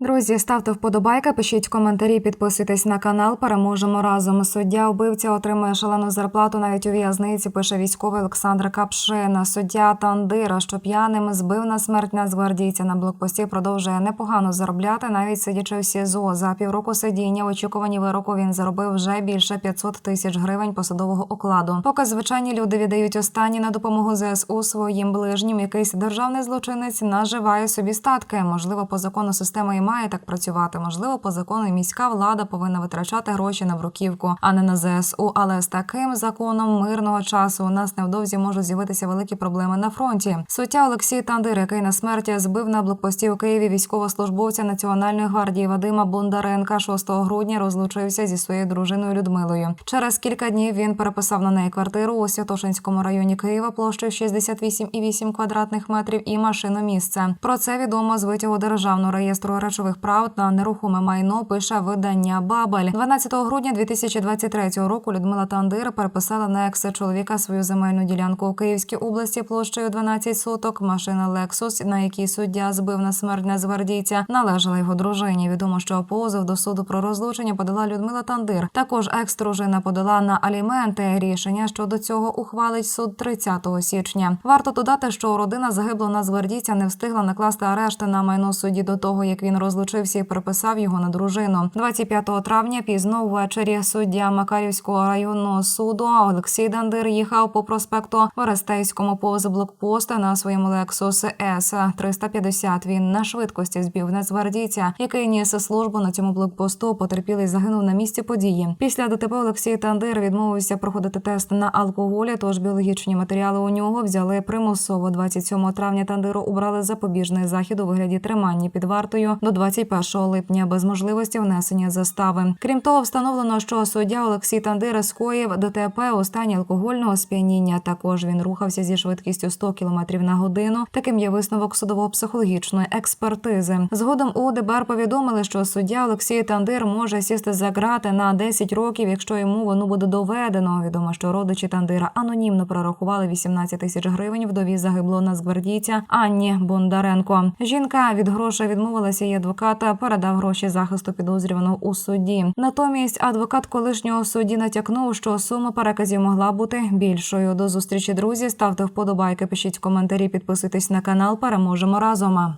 Друзі, ставте вподобайки, пишіть коментарі, підписуйтесь на канал. Переможемо разом. Суддя убивця отримує шалену зарплату навіть у в'язниці. Пише військовий Олександр Капшина. Суддя Тандира, що п'яним збив на смерть нацгвардійця на блокпості. Продовжує непогано заробляти, навіть сидячи в СІЗО. За півроку сидіння в очікуванні вироку він заробив вже більше 500 тисяч гривень посадового окладу. Поки звичайні люди віддають останні на допомогу ЗСУ своїм ближнім. Якийсь державний злочинець наживає собі статки. Можливо, по закону система і має так працювати. Можливо, по закону міська влада повинна витрачати гроші на бруківку, а не на ЗСУ. Але з таким законом мирного часу у нас невдовзі можуть з'явитися великі проблеми на фронті. Суття Олексій Тандир, який на смерті збив на блокпості у Києві військовослужбовця Національної гвардії Вадима Бондаренка 6 грудня розлучився зі своєю дружиною Людмилою. Через кілька днів він переписав на неї квартиру у Святошинському районі Києва площею 68,8 квадратних метрів і машиномісце. Про це відомо з витягу державного реєстру речових прав на нерухоме майно. Пише видання Бабель 12 грудня 2023 року. Людмила Тандир переписала на екс чоловіка свою земельну ділянку у Київській області площею 12 соток. Машина Lexus, на якій суддя збив на смерть нацгвардійця, належала його дружині. Відомо, що позов до суду про розлучення подала Людмила Тандир. Також екс-дружина подала на аліменти. Рішення щодо цього ухвалить суд 30 січня. Варто додати, що родина загиблого нацгвардійця не встигла накласти арешти на майно судді до того, як він розлучився і приписав його на дружину. 25 травня пізно ввечері суддя Макарівського районного суду Олексій Дандир їхав по проспекту Орестейському повз блокпоста на своєму Lexus S 350. Він на швидкості збив нацгвардійця, який ніс службу на цьому блокпосту. Потерпілий загинув на місці події. Після ДТП Олексій Тандир відмовився проходити тест на алкоголі. Тож біологічні матеріали у нього взяли примусово. 27 травня Тандиру убрали запобіжний захід у вигляді тримання під вартою до 21 липня без можливості внесення застави. Крім того, встановлено, що суддя Олексій Тандир скоїв ДТП у стані алкогольного сп'яніння. Також він рухався зі швидкістю 100 км на годину. Таким є висновок судово-психологічної експертизи. Згодом у ДБР повідомили, що суддя Олексій Тандир може сісти за грати на 10 років, якщо йому воно буде доведено. Відомо, що родичі Тандира анонімно прорахували 18 тисяч гривень вдові загиблого нацгвардійця Анні Бондаренко. Жінка від грошей відмовилася, і адвоката передав гроші захисту підозрюваного у суді. Натомість адвокат колишнього судді натякнув, що сума переказів могла бути більшою. До зустрічі друзі ставте вподобайки, пишіть коментарі, підписуйтесь на канал. Переможемо разом.